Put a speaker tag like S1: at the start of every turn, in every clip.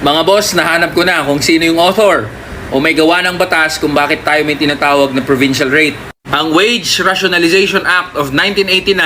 S1: Mga boss, nahanap ko na kung sino yung author o may gawa ng batas kung bakit tayo may tinatawag na provincial rate. Ang Wage Rationalization Act of 1989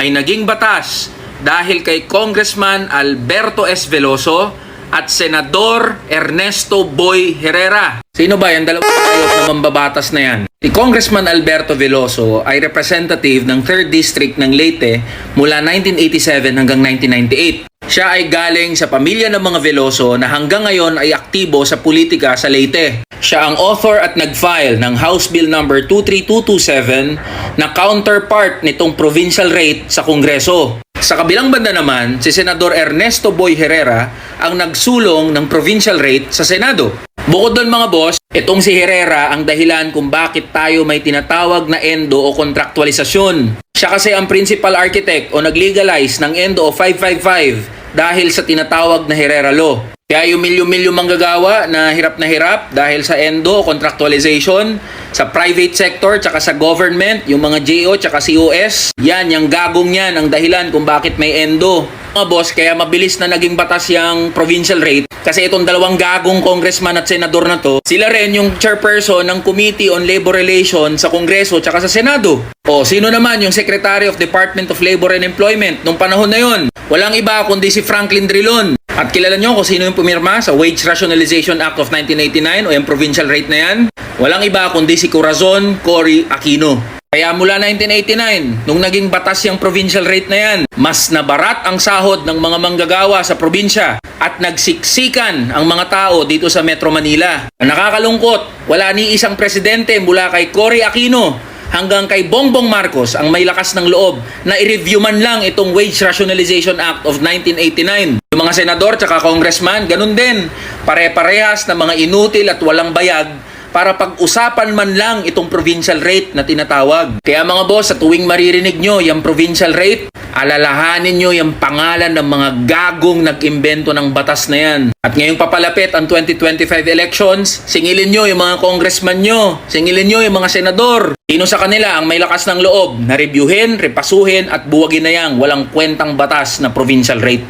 S1: ay naging batas dahil kay Congressman Alberto S. Veloso at Senador Ernesto Boy Herrera. Sino ba yung dalawang ayot na mambabatas na yan? Si Congressman Alberto Veloso ay representative ng 3rd District ng Leyte mula 1987 hanggang 1998. Siya ay galing sa pamilya ng mga Veloso na hanggang ngayon ay aktibo sa politika sa Leyte. Siya ang author at nag-file ng House Bill number 23227 na counterpart nitong provincial rate sa Kongreso. Sa kabilang banda naman, si Senador Ernesto Boy Herrera ang nagsulong ng provincial rate sa Senado. Bukod doon mga boss, itong si Herrera ang dahilan kung bakit tayo may tinatawag na endo o kontraktualisasyon. Siya kasi ang principal architect o nag-legalize ng endo o 555 dahil sa tinatawag na Herrera Law. Kaya yung milyo-milyo manggagawa na hirap na hirap dahil sa endo, contractualization, sa private sector, tsaka sa government, yung mga GO, tsaka COS, yan, yung gagong yan, ang dahilan kung bakit may endo. Mga boss, kaya mabilis na naging batas yung provincial rate kasi itong dalawang gagong congressman at senador na to, sila rin yung chairperson ng Committee on Labor Relations sa Kongreso tsaka sa Senado. O, sino naman yung Secretary of Department of Labor and Employment nung panahon na yon? Walang iba kundi si Franklin Drilon. At kilala nyo kung sino yung pumirma sa Wage Rationalization Act of 1989 o yung provincial rate na yan? Walang iba kundi si Corazon Cory Aquino. Kaya mula 1989, nung naging batas yung provincial rate na yan, mas nabarat ang sahod ng mga manggagawa sa probinsya at nagsiksikan ang mga tao dito sa Metro Manila. Nakakalungkot, wala ni isang presidente mula kay Cory Aquino hanggang kay Bongbong Marcos ang may lakas ng loob na i-review man lang itong Wage Rationalization Act of 1989. Yung mga senador tsaka congressman, ganun din. Pare-parehas na mga inutil at walang bayag para pag-usapan man lang itong provincial rate na tinatawag. Kaya mga boss, sa tuwing maririnig nyo yung provincial rate, alalahanin nyo yung pangalan ng mga gagong nag-imbento ng batas na yan. At ngayong papalapit ang 2025 elections, singilin nyo yung mga congressman nyo, singilin nyo yung mga senador. Sino sa kanila ang may lakas ng loob na reviewin, repasuhin at buwagin na yang walang kwentang batas na provincial rate.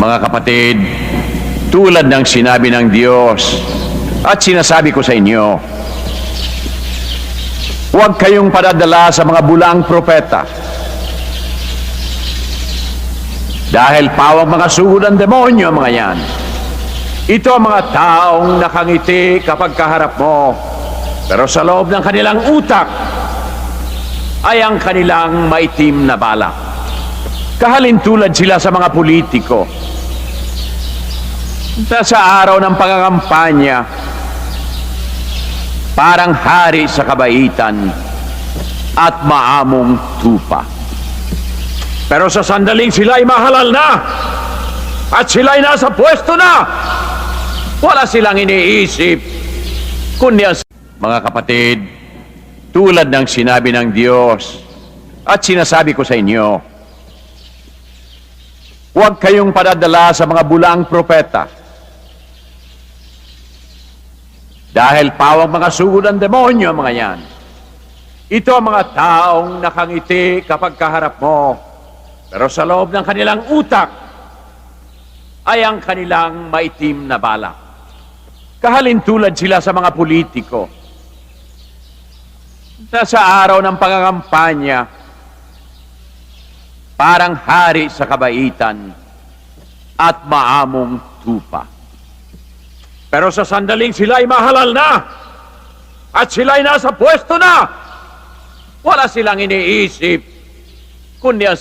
S2: Mga kapatid, tulad ng sinabi ng Diyos at sinasabi ko sa inyo, huwag kayong padadala sa mga bulang propeta. Dahil pawang mga sugod ang demonyo, mga yan. Ito ang mga taong nakangiti kapag kaharap mo. Pero sa loob ng kanilang utak ay ang kanilang maitim na balak. Kahalintulad sila sa mga politiko na sa araw ng pangangampanya, parang hari sa kabaitan at maamong tupa. Pero sa sandaling sila ay mahalal na at sila ay nasa pwesto na, wala silang iniisip kundi ang mga kapatid, tulad ng sinabi ng Diyos at sinasabi ko sa inyo, huwag kayong padadala sa mga bulang propeta dahil pawang mga sugod ang demonyo, mga yan. Ito ang mga taong nakangiti kapag kaharap mo. Pero sa loob ng kanilang utak ay ang kanilang maitim na balak. Kahalintulad sila sa mga politiko na sa araw ng pangangampanya, parang hari sa kabaitan at maamong tupa. Pero sa sandaling sila ay mahalal na at sila ay nasa pwesto na, wala silang iniisip kundi ang